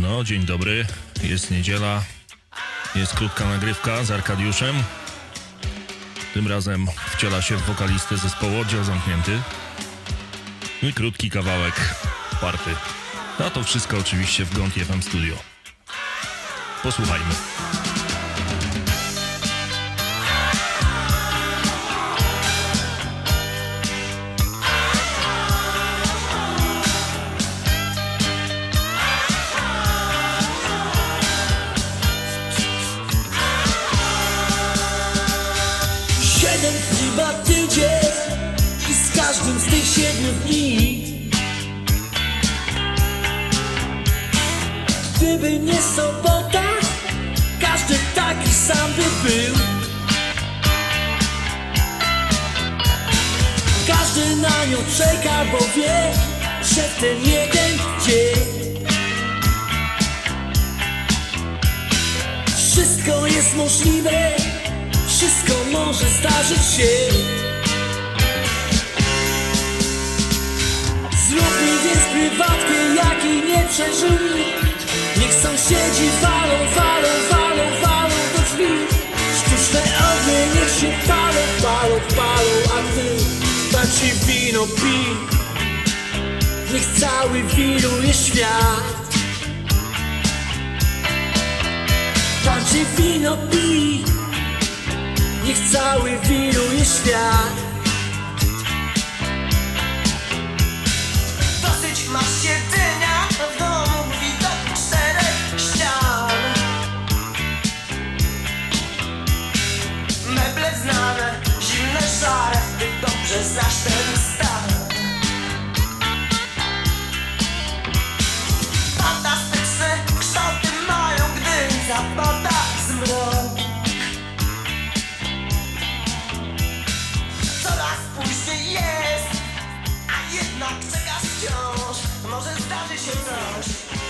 No, dzień dobry. Jest niedziela. Jest krótka nagrywka z Arkadiuszem. Tym razem wciela się w wokalistę zespołu Oddział Zamknięty. I krótki kawałek party. A to wszystko oczywiście w Gonki FM Studio. Posłuchajmy. Ma tydzień i z każdym z tych siedmiu dni. Gdyby nie sobota, każdy taki sam by był. Każdy na nią czeka, bo wie, że w ten jeden dzień. Wszystko jest możliwe, wszystko może zdarzyć się. Zrób mi więc prywatkę, jakiej nie przeżył. Niech sąsiedzi walą, walą, walą, walą do drzwi. Sztuczne ognie niech się palą, palą, palą, a ty taci wino pij. Niech cały wiruje świat. Tańczy wino pij Niech cały wiruje świat. Dosyć masz siedzenia w domu widok czterech ścian. Meble znane, zimne szare, ty dobrze znasz ten stan. Fantastyczne kształty mają, gdy zapalają now.